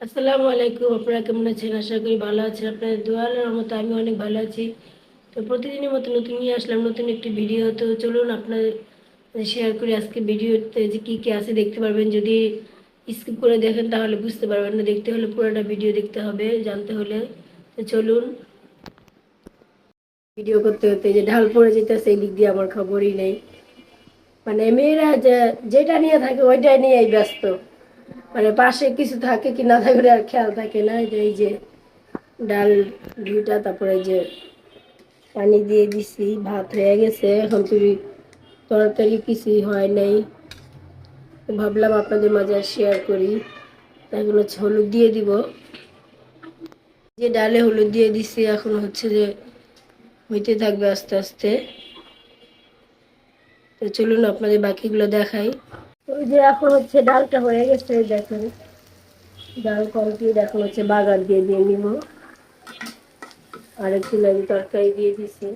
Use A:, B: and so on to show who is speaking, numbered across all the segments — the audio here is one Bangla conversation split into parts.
A: আসসালামু আলাইকুম, আপনারা কেমন আছেন? আশা করি ভালো আছেন। আপনাদের দোয়ালের মতো আমি অনেক ভালো আছি। তো প্রতিদিনের মতো নতুন নিয়ে আসলাম নতুন একটি ভিডিও তো চলুন আপনাদের শেয়ার করি আজকে ভিডিওতে যে কী কী আছে দেখতে পারবেন। যদি স্কিপ করে দেখেন তাহলে বুঝতে পারবেন না। দেখতে হলে পুরোটা ভিডিও দেখতে হবে, জানতে হলে। তো চলুন। ভিডিও করতে করতে যে ঢাল পড়ে যেতেছে এই দিক দিয়ে আমার খবরই নেই। মানে মেয়েরা যেটা নিয়ে থাকে, ওইটাই নিয়েই ব্যস্ত। মানে পাশে কিছু থাকে কি না থাকে আর খেয়াল থাকে না যে, এই যে ডাল ঘিটা, তারপরে যে পানি দিয়ে দিছি, ভাত হয়ে গেছে, এখন তুই তরকারি কিছুই হয় নাই ভাবলাম আপনাদের মাঝে শেয়ার করি। এখন হচ্ছে হলুদ দিয়ে দিব। যে ডালে হলুদ দিয়ে দিছি, এখন হচ্ছে যে হইতে থাকবে আস্তে আস্তে। তো চলুন আপনাদের বাকিগুলো দেখাই। ওই যে এখন হচ্ছে ডালটা হয়ে গেছে দেখেন। ডাল কমপ্লিট এখন হচ্ছে বাগার দিয়ে দিয়ে নিব। আর একটু লাগে তরকারি দিয়ে দিছি।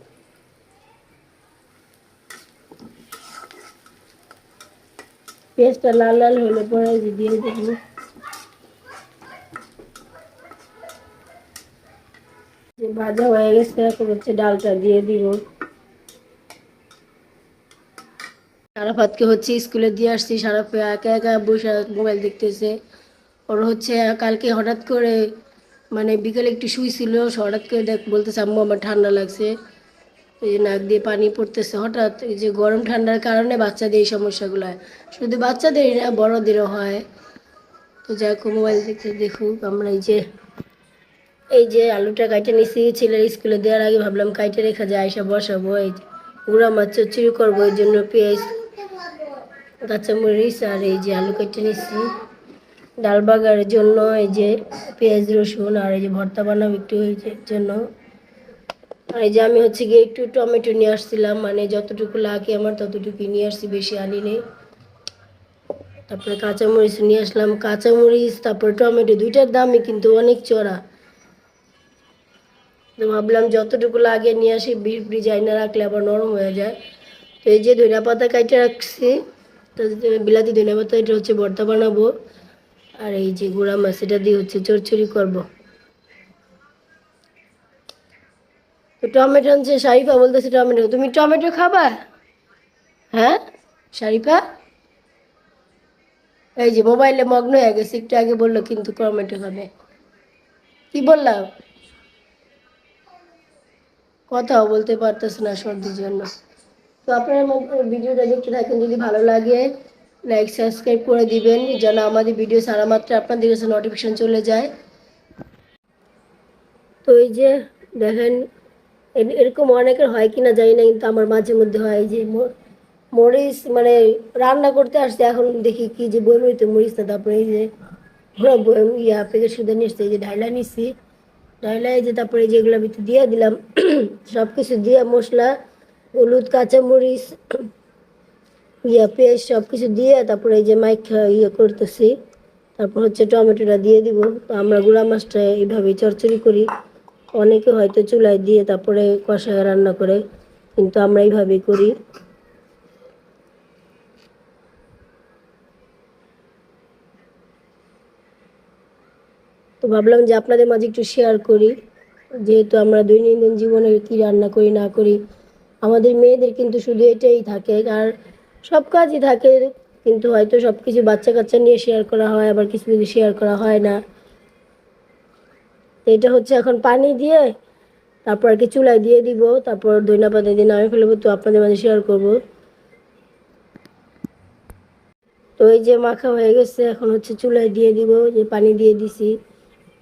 A: পেঁয়াজটা লাল লাল হলে পরে দিয়ে দেবো। ভাজা হয়ে গেছে, এখন হচ্ছে ডালটা দিয়ে দিব। সারাফাতকে হচ্ছে স্কুলে দিয়ে আসছি। সারাফে একা একা বসে মোবাইল দেখতেছে। ওর হচ্ছে, কালকে হঠাৎ করে মানে বিকেলে একটু শুইছিল হঠাৎ করে দেখ, বলতেছে, আম্মু, আমার ঠান্ডা লাগছে। এই যে নাক দিয়ে পানি পড়তেছে। হঠাৎ এই যে গরম ঠান্ডার কারণে বাচ্চাদের এই সমস্যাগুলো। হয় শুধু বাচ্চাদেরই না, বড়দেরও হয়। তো যাই হোক, মোবাইল দেখতে দেখুক আমরা এই যে এই যে আলুটা কাইটে নিছি। ছেলের স্কুলে দেওয়ার আগে ভাবলাম, কাইটে রেখা যায় এসে বসাবো। এই গুঁড়া মাছ চচ্চড়ি করব এই জন্য পেঁয়াজ কাঁচামরিচ আর এই যে আলু কেটে নিচ্ছি। ডাল বাগারের জন্য এই যে পেঁয়াজ, রসুন আর এই যে ভর্তা বানাবো একটু জন্য। আর এই যে আমি হচ্ছে গিয়ে একটু টমেটো নিয়ে আসছিলাম মানে যতটুকু লাগে আমার ততটুকুই নিয়ে আসছি, বেশি আনিনি। তারপরে কাঁচামরিচ নিয়ে আসলাম। কাঁচামরিচ তারপরে টমেটো দুইটার দামই কিন্তু অনেক চড়া। তো ভাবলাম যতটুকু লাগে নিয়ে আসি ফ্রিজাই না রাখলে আবার নরম হয়ে যায়। এই যে ধনিয়া পাতা কাইটে রাখছি, তো বিলাতি ধনিয়া পাতা, এটা হচ্ছে ভর্তা বানাবো। আর এই যে গুঁড়া মাছ, এটা দিয়ে হচ্ছে চড়চড়ি করব। তো টমেটো আনছে শারিফা, বলতেছে টমেটো। তুমি টমেটো খাবা? হ্যাঁ? শারিফা? এই যে মোবাইলে মগ্ন হয়ে গেছে, একটু আগে বলল কিন্তু টমেটো খাবে। কি বললাম কথাও বলতে পারতেছে না সর্দির জন্য। তো আপনারা আমার ভিডিওটা দেখতে থাকেন, যদি ভালো লাগে লাইক সাবস্ক্রাইব করে দিবেন, যেন আমাদের ভিডিও সারা মাত্র আপনাদের কাছে নোটিফিকেশন চলে যায়। তো এই যে দেখেন এরকম অনেকের হয় কিনা জানি না, কিন্তু আমার মাঝে মধ্যে হয় যে মরিচ মানে রান্না করতে আসছে, এখন দেখি কি যে বইমরিতে মরিচ না, তারপরে এই যে বই ইয়া প্যাকেট সুদে নিচ্ছে এই যে ঢাইলা নিচ্ছি ঢাইলা এই যে তারপরে যেগুলো ভিতরে দিয়ে দিলাম সব কিছু দিয়ে মশলা হলুদ কাঁচামরিচ, ইয়া পেঁয়াজ সব কিছু দিয়ে তারপরে এই যে মাইক ইয়ে করতেছি। তারপর হচ্ছে টমেটোটা দিয়ে দিব। তো আমরা গুঁড়া মাছটা এইভাবেই চচ্চড়ি করি। অনেকে হয়তো চুলায় দিয়ে তারপরে কষায় রান্না করে, কিন্তু আমরা এইভাবেই করি। তো ভাবলাম যে আপনাদের মাঝে একটু শেয়ার করি, যেহেতু আমরা দৈনন্দিন জীবনে কি রান্না করি, না করি। আমাদের মেয়েদের কিন্তু শুধু এটাই থাকে, আর সব কাজই থাকে, কিন্তু হয়তো সব কিছু বাচ্চা কাচ্চা নিয়ে শেয়ার করা হয়, আবার কিছু কিছু শেয়ার করা হয় না। এটা হচ্ছে এখন পানি দিয়ে, তারপর আর কি চুলায় দিয়ে দিব, তারপর ধনিয়া পাতা দিয়ে নামে ফেলব, তো আপনাদের মাঝে শেয়ার করব। তো এই যে মাখা হয়ে গেছে, এখন হচ্ছে চুলায় দিয়ে দিব যে পানি দিয়ে দিছি।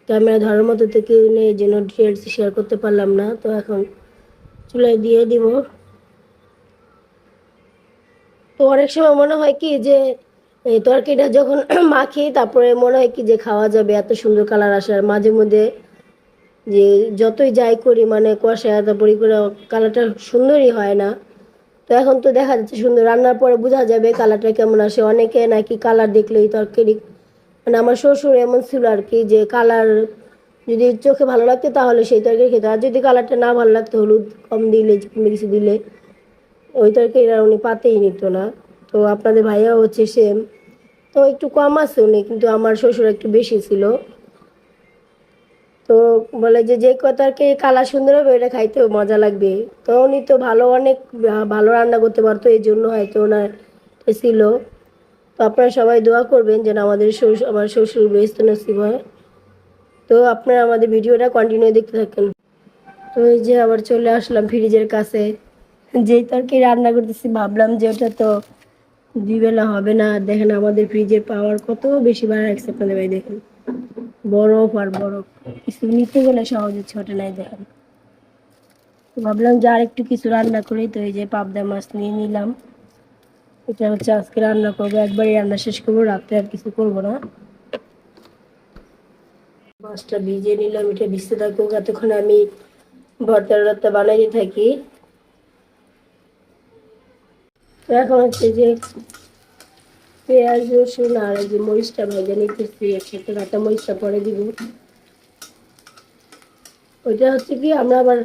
A: ক্যামেরা ধরার মতো তো কেউ নেই, এই জন্য ডিটেলস শেয়ার করতে পারলাম না, তো এখন চুলায় দিয়ে দিব। তো অনেক সময় মনে হয় কি যে, এই তরকারিটা যখন মাখি, তারপরে মনে হয় কি যে খাওয়া যাবে, এত সুন্দর কালার আসে। আর মাঝে মধ্যে যে যতই যাই করি মানে কষা তারপরে করে কালারটা সুন্দরই হয় না। তো এখন তো দেখা যাচ্ছে সুন্দর, রান্নার পরে বোঝা যাবে কালারটা কেমন আসে। অনেকে নাকি কালার দেখলেই তরকারি মানে আমার শ্বশুর এমন ছিল আর কি যে কালার যদি চোখে ভালো লাগতো তাহলে সেই তরকারি খেতে। আর যদি কালারটা না ভালো লাগতো, হলুদ কম দিলে কোনো কিছু দিলে, ওই তরকারিটা উনি পাতেই নিত না। তো আপনাদের ভাইয়াও হচ্ছে সেম তো একটু কম আছে উনি, কিন্তু আমার শ্বশুর একটু বেশি ছিল। তো বলে যে যে কথাকে কালার সুন্দর হবে ওটা খাইতেও মজা লাগবে। তো উনি তো ভালো অনেক ভালো রান্না করতে পারতো, এই জন্য হয়তো ওনার ছিল। তো আপনারা সবাই দোয়া করবেন যেন আমাদের শ্বশুর, আমার শ্বশুর বেস্ত নসিব হয়। তো আপনারা আমাদের ভিডিওটা কন্টিনিউ দেখতে থাকেন। তো এই যে আবার চলে আসলাম ফ্রিজের কাছে। যেই তরকি রান্না করতেছি, ভাবলাম যে ওটা তো দুবেলা হবে না। দেখেন আমাদের ফ্রিজের পাওয়ার কত বেশি বাড়া রাখছে আপনাদের ভাই, দেখেন। বরফ আর বরফ। কিছু নিতে গেলে সহজে ওটা নাই, দেখেন। ভাবলাম যে আর একটু কিছু রান্না করি। তো এই যে পাবদা মাছ নিয়ে নিলাম। এটা হচ্ছে আজকে রান্না করব। একবারই রান্না শেষ করব, রাত্রে আর কিছু করব না। মাছটা ভিজিয়ে নিলাম, এটা ভিজতে থাকুক। এতক্ষণ আমি ভর্তা টর্তা বানাইতে থাকি। এখন হচ্ছে যে পেঁয়াজ, রসুন আর যে মরিচটা ভেজে নিতেছি, একসাথে কাঁচা মরিচটা পরে দিব। ওইটা হচ্ছে কি, আমরা আবার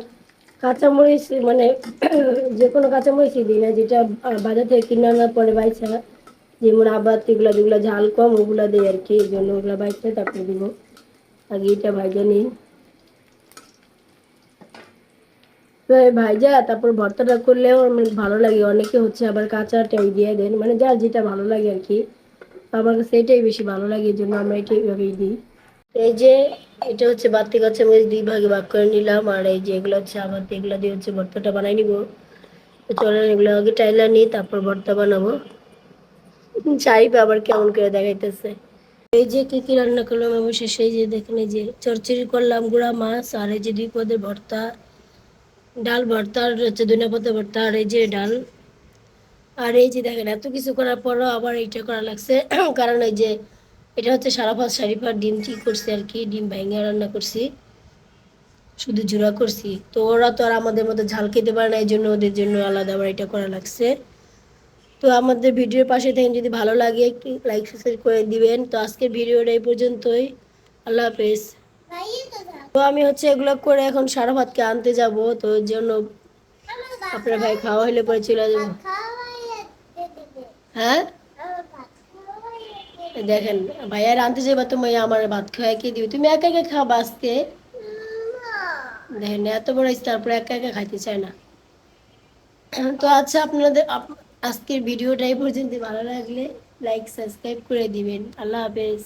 A: কাঁচামরিচ মানে যে কোনো কাঁচামরিচই দিই না, যেটা বাজার থেকে কিনে আনার পরে বাইছা যেমন আবার এগুলো যেগুলো ঝাল কম, ওগুলো দিই আর কি, এই জন্য ওগুলো বাইছে তারপরে দিব। আগে এটা ভাজা, তারপর ভর্তাটা করলেও ভালো লাগে। অনেকে হচ্ছে আবার দিয়ে দেন মানে যার যেটা ভালো লাগে আর কি। আমার বেশি ভালো লাগে, এই জন্য আমরা এটাই এইভাবেই দিই। এই যে, এটা হচ্ছে বাতি কাঁচা মরিচ দুই ভাগে ভাগ করে নিলাম, আর এই যে এগুলো হচ্ছে এগুলো দিয়ে হচ্ছে ভর্তাটা বানাই নিব। চলেন এগুলো আগে টাইলা নিই, তারপর ভর্তা বানাবো। চাইবে আবার কেমন করে দেখাইতেছে। এই যে কি কি রান্না করলাম অবশেষে এই যে দেখেন এই যে চরচড়ি করলাম, গুঁড়া মাছ, আর এই যে দুই পদের ভর্তা, ডাল ভর্তা, আর হচ্ছে ধনিয়া পাতা ভর্তা, আর এই যে ডাল। আর এই যে দেখেন, এত কিছু করার পরও আবার এইটা করা লাগছে। কারণ এই যে এটা হচ্ছে সারা পাঁচ শাড়িপার ডিম ঠিক করছি আর কি, ডিম ভেঙে রান্না করছি, শুধু জোড়া করছি। তো ওরা তো আর আমাদের মতো ঝাল খেতে পারে না, এই জন্য ওদের জন্য আলাদা আবার এটা করা লাগছে। তো আমাদের ভিডিওর পাশে থেকে যদি ভালো লাগে একটু লাইক সাবস্ক্রাইব করে দিবেন। তো আজকের ভিডিওটা এই পর্যন্তই। আল্লাহ হাফেজ। তো আমি হচ্ছে এগুলো করে এখন সারা ভাতকে আনতে যাব, তো ওর জন্য আপনার ভাই খাওয়া হলে পরে চলে যাব হ্যাঁ? দেখেন, ভাইয়ার আনতে যাবা তুমি আমার ভাত খাওয়াই কে দিবে? তুমি একা একা খাবা আজকে? দেখেন, এত বড় তারপরে একা একা খাইতে চায় না। তো আচ্ছা আপনাদের আপ- আজকের ভিডিওটা এই পর্যন্ত ভালো লাগলে লাইক সাবস্ক্রাইব করে দিবেন। আল্লাহ হাফেজ।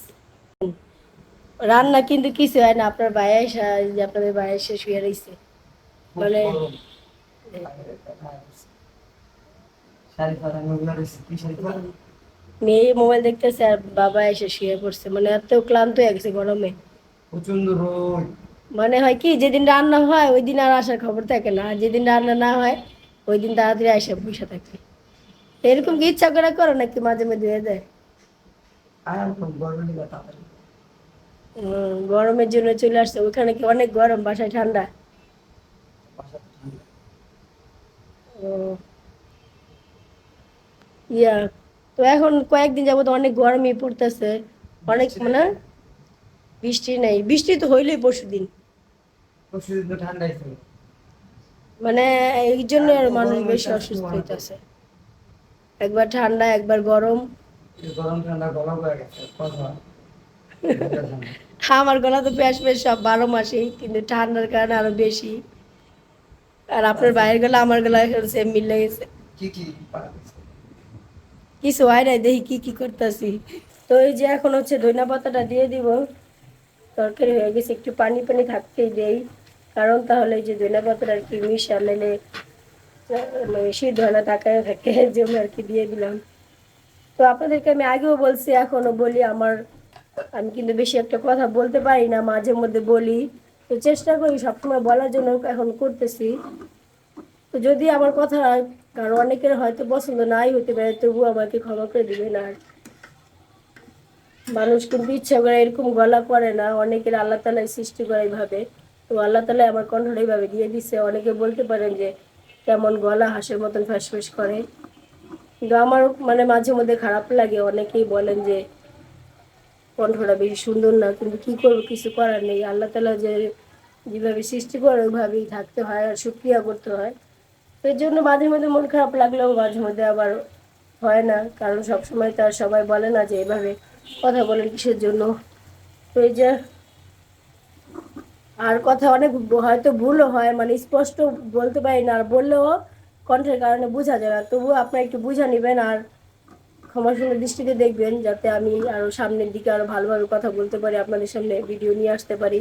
A: রান্না কিন্তু কিছু হয় না। আপনার ভাইয়া আপনাদের ভাইয়া এসে শুয়ে রয়েছে মানে মেয়ে মোবাইল দেখতেছে আর বাবা এসে শুয়ে পড়ছে। মানে এত ক্লান্ত হয়ে গেছে গরমে। মানে হয় কি যেদিন রান্না হয় ওই দিন আর আসার খবর থাকে না। আর যেদিন রান্না না হয় ওই দিন তাড়াতাড়ি আসে বসে থাকে। এরকম কি ইচ্ছা করে করো নাকি মাঝে মাঝে হয়ে যায় গরমের জন্য চলে আসছে ওখানে কি অনেক গরম বাসায় ঠান্ডা। ইয়া তো এখন কয়েকদিন যাবত অনেক গরমই পড়তেছে। অনেক মানে বৃষ্টি নেই। বৃষ্টি তো হইলেই পরশু দিন
B: তো
A: মানে এই জন্য মানুষ বেশি অসুস্থ হইতেছে। একবার ঠান্ডা একবার গরম।
B: গরম ঠান্ডা গলা হয়ে গেছে
A: আমার গলা তো বেশ বেশ সব বারো মাসেই কিন্তু ঠান্ডার কারণে আরও বেশি। আর আপনার বাইরের গলা আমার গলা সেম মিলে গেছে? কিছু হয় নাই দেখি কি কি করতেছি। তো এই যে এখন হচ্ছে ধনিয়া পাতাটা দিয়ে দিব। তরকারি হয়ে গেছে একটু পানি পানি থাকতেই দেই। কারণ তাহলে এই যে ধনিয়া পাতাটা আর কি মিশালে মানে সিদ্ধ না তাকায় থাকে জন্য আর কি দিয়ে দিলাম। তো আপনাদেরকে আমি আগেও বলছি এখনও বলি আমার, আমি কিন্তু বেশি একটা কথা বলতে পারি না, মাঝে মধ্যে বলি। তো চেষ্টা করি সবসময় বলার জন্য এখন করতেছি। তো যদি আমার কথা কারও অনেকের হয়তো পছন্দ নাই হতে পারে তবু আমাকে ক্ষমা করে দিবেন। আর মানুষ কিন্তু ইচ্ছা করে এরকম গলা করে না, অনেকের আল্লাহ তালাই সৃষ্টি করে এইভাবে। তো আল্লাহ তালাই আমার কণ্ঠটা এইভাবে দিয়ে দিচ্ছে অনেকে বলতে পারেন যে কেমন গলা, হাঁসের মতন ফ্যাস করে। কিন্তু আমার মানে মাঝে মধ্যে খারাপ লাগে। অনেকেই বলেন যে, কণ্ঠটা বেশি সুন্দর না, কিন্তু কী করব, কিছু করার নেই। আল্লাহ তালা যে যেভাবে সৃষ্টি করে, ওইভাবেই থাকতে হয় আর সুক্রিয়া করতে হয়। তো এর জন্য মাঝে মধ্যে মন খারাপ লাগলেও মাঝে মধ্যে আবার হয় না। কারণ সবসময় তো আর সবাই বলে না যে, এভাবে কথা বলেন কিসের জন্য? তো এই যে আর কথা অনেক হয়তো ভুলও হয় মানে স্পষ্ট বলতে পারি না, আর বললেও কণ্ঠের কারণে বোঝা যায় না। তবুও আপনারা একটু বুঝা নেবেন আর ক্ষমা শুনে দৃষ্টিতে দেখবেন, যাতে আমি আরও সামনের দিকে আরও ভালোভাবে কথা বলতে পারি, আপনাদের সামনে ভিডিও নিয়ে আসতে পারি।